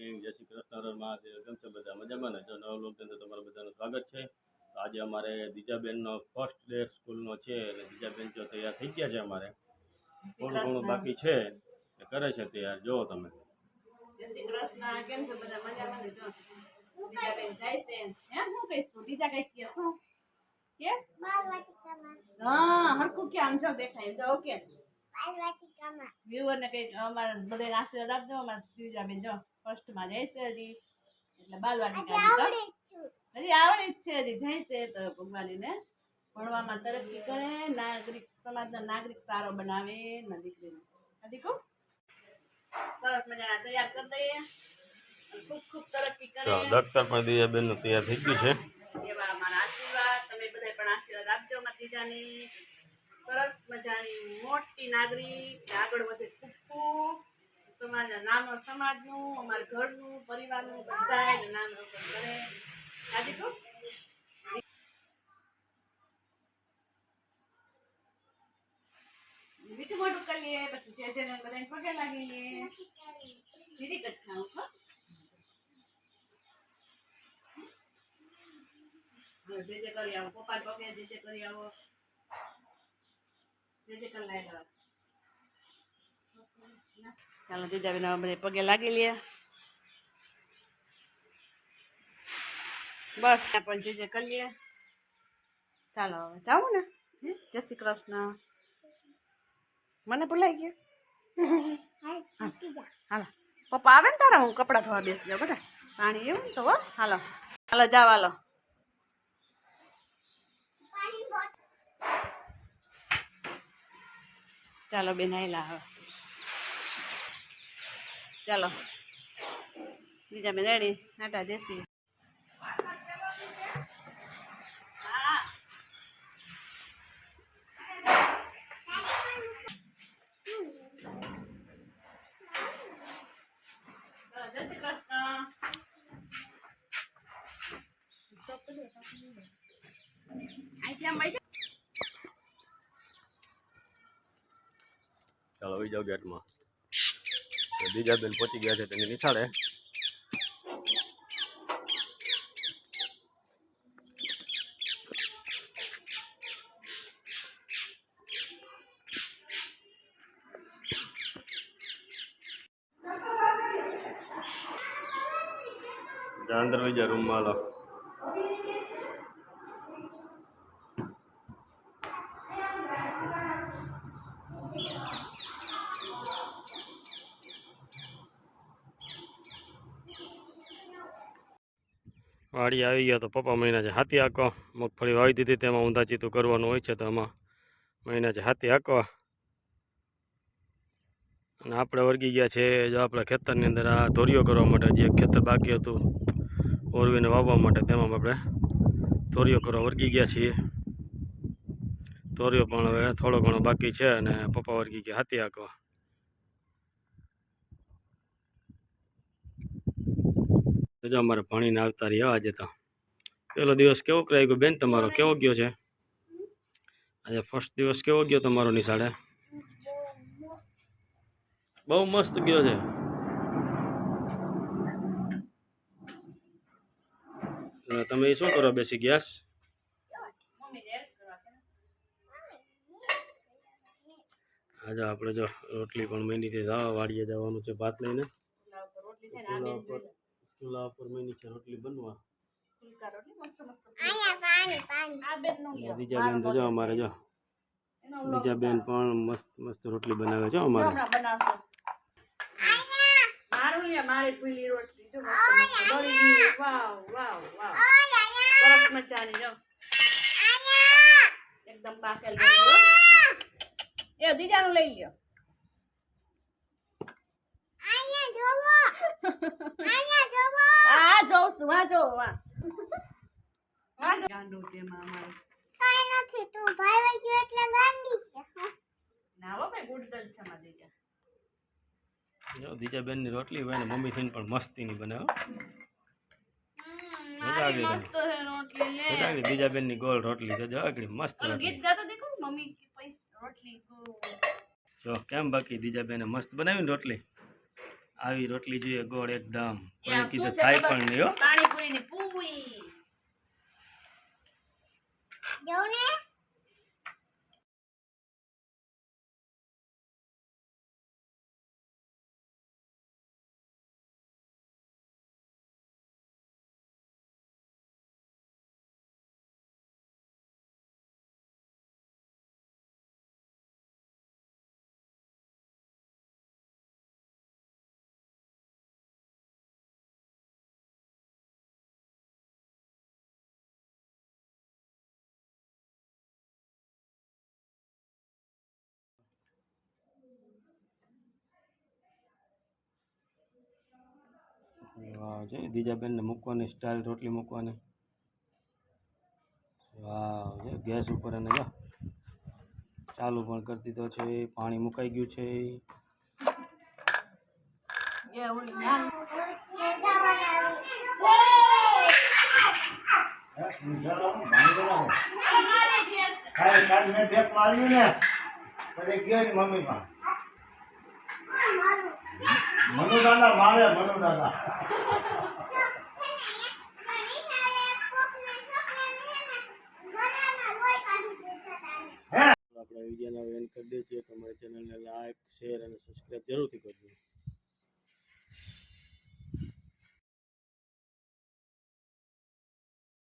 જય શ્રી કૃષ્ણ મહાદેવ કેમ છે બધા? મજામાં ને? જો નવ લોકની તમારું બધાનું સ્વાગત છે. તો આજે અમારે દીજાબેનનો ફર્સ્ટ ડે સ્કૂલનો છે અને દીજાબેન જો તૈયાર થઈ ગયા છે અમારે. થોડું ઘણું બાકી છે. એ કરે છે તૈયાર. જુઓ તમે. હા? હરખું કે આમ જો દેખાય. જો ઓકે વ્યુઅર ને અમારા બધાને આશીર્વાદ આપજો અમારા બીજાબેન જો ફર્સ્ટ જાય છે હજી એટલે બાલવાટિકા હજી આવડે જ છે હજી જાય છે તો ભગવાનને ભણવામાં તરક્કી કરે નાગરિક સમાજનો નાગરિક સારો બનાવે ના દીકરીને. દીકરો સરસ મજાના તૈયાર કરી દઈએ. ખૂબ ખૂબ તરક્કી કરે પણ તૈયાર થઈ ગયું છે. એવા અમારા આશીર્વાદ. તમે બધા પણ આશીર્વાદ આપજો અમારા ત્રીજાની. મોટી નાગરિક આગળ વધે ખૂબ ખૂબ સમાજના નાનો સમાજનું, અમારા ઘરનું, પરિવારનું બધા નામ રોશન કરે. આજે તો મીઠું મોટું કરીએ, પછી જે જેને બધાને પગે લાગીએ. જીરીક જ ખાવું, હો. જે જે કરી આવો પપ્પા પગે, જે જે કરી આવો, જે જે કરી લાગ્યા ચાલો હવે બધે પગે લાગી લે. બસ પણ જે જે કરી લઈએ ચાલો, હવે જાઉં ને? જય શ્રી કૃષ્ણ. મને ભૂલાઈ ગયો? હાલો. પપ્પા આવે ને તારા? હું કપડાં ધોવા બેસી જાઉં બધા પાણી એવું તો હાલો. હાલો જાવ હાલો. ચાલો, બેન આયલા હવે. ચાલો બીજા બેન રેડી આટા દેસી જય શ્રી કૃષ્ણ અહીંથી તો દીજાબેન પહોંચી ગયા છે તેની નિશાળે. અંદર બીજા રૂમમાં હાલો વાડી આવી ગયા તો પપ્પા મહિના છે હાથી હાંકવા. મગફળી વાવી દીધી તેમાં ઊંધા કરવાનું હોય છે તો આમાં મહિના છે હાથી હાંકવા. અને આપણે વર્ગી ગયા છે જો આપણા ખેતરની અંદર આ ધોરીઓ કરવા માટે જે ખેતર બાકી હતું ઓરવીને વાવવા માટે, તેમાં આપણે ધોરીઓ કરવા વર્ગી ગયા છીએ. ધોરીઓ પણ હવે થોડો ઘણો બાકી છે અને પપ્પા વર્ગી ગયા હાથી હાંકવા. જો અમારે ભણીને આવતા રહ્યા આજે તો. પેલો દિવસ કેવો કરાઈ ગયો? બેન, તમારો કેવો ગયો છે? આજે ફર્સ્ટ દિવસ કેવો ગયો તમારો નિશાળે? બહુ મસ્ત ગયો છે. તમે શું કરો બેસી હેલ્પ આજે આપણે જો રોટલી પણ મહિનીથી જવા વાડીએ જવાનું છે ભાત લઈને. ચૂલા ઉપર રોટલી છે ને આ ચૂલા બેન ઉપર ચૂલા ઉપર મહિની છે રોટલી બનવા ફુલકા રોટલી મસ્ત મસ્ત ફુલકા. આ બેન નો લ્યો. બીજા બેન તો જો અમારે જો એનો બીજા બેન પણ મસ્ત મસ્ત રોટલી બનાવે છે જો અમારે હમણાં બનાવશો. મારું લ્યો, મારી ફૂલી વાહ જો વાહ વાહ જો ગાંડો છે મામા કાઈ નથી તું ભાઈ ભાઈ ગયો એટલે ગાંડી છે ના હો ભાઈ ગુડ દલ છે મારી દીજા જો દીજા બેન ની રોટલી ભાઈ ને મમ્મી થઈને પણ મસ્તી ની બનાવો બીજા બેન ની ગોળ રોટલી તો જવાકડી મસ્ત ગીત ગાતો દેખો મમ્મી રોટલી જો કેમ બાકી દીજા બેને મસ્ત બનાવી રોટલી આવી રોટલી જોઈએ ગોળ એકદમ. કોઈ કીધું થાય પણ નહીં પાણીપુરી ની પૂરી. વાહ છે દીજાબેનને મૂકવાની સ્ટાઇલ રોટલી મૂકવાની. વાહ છે ગેસ ઉપર અને જો. ચાલુ પણ કરી દીધો છે, પાણી મુકાઈ ગયું છે. મમ્મી પાસે. મનુદાદા મારે મનુદાદા આપણા વિડીયોના વેન કરી દે છીએ. તમારી ચેનલને લાઈક શેર અને સબસ્ક્રાઈબ જરૂરથી કરજો.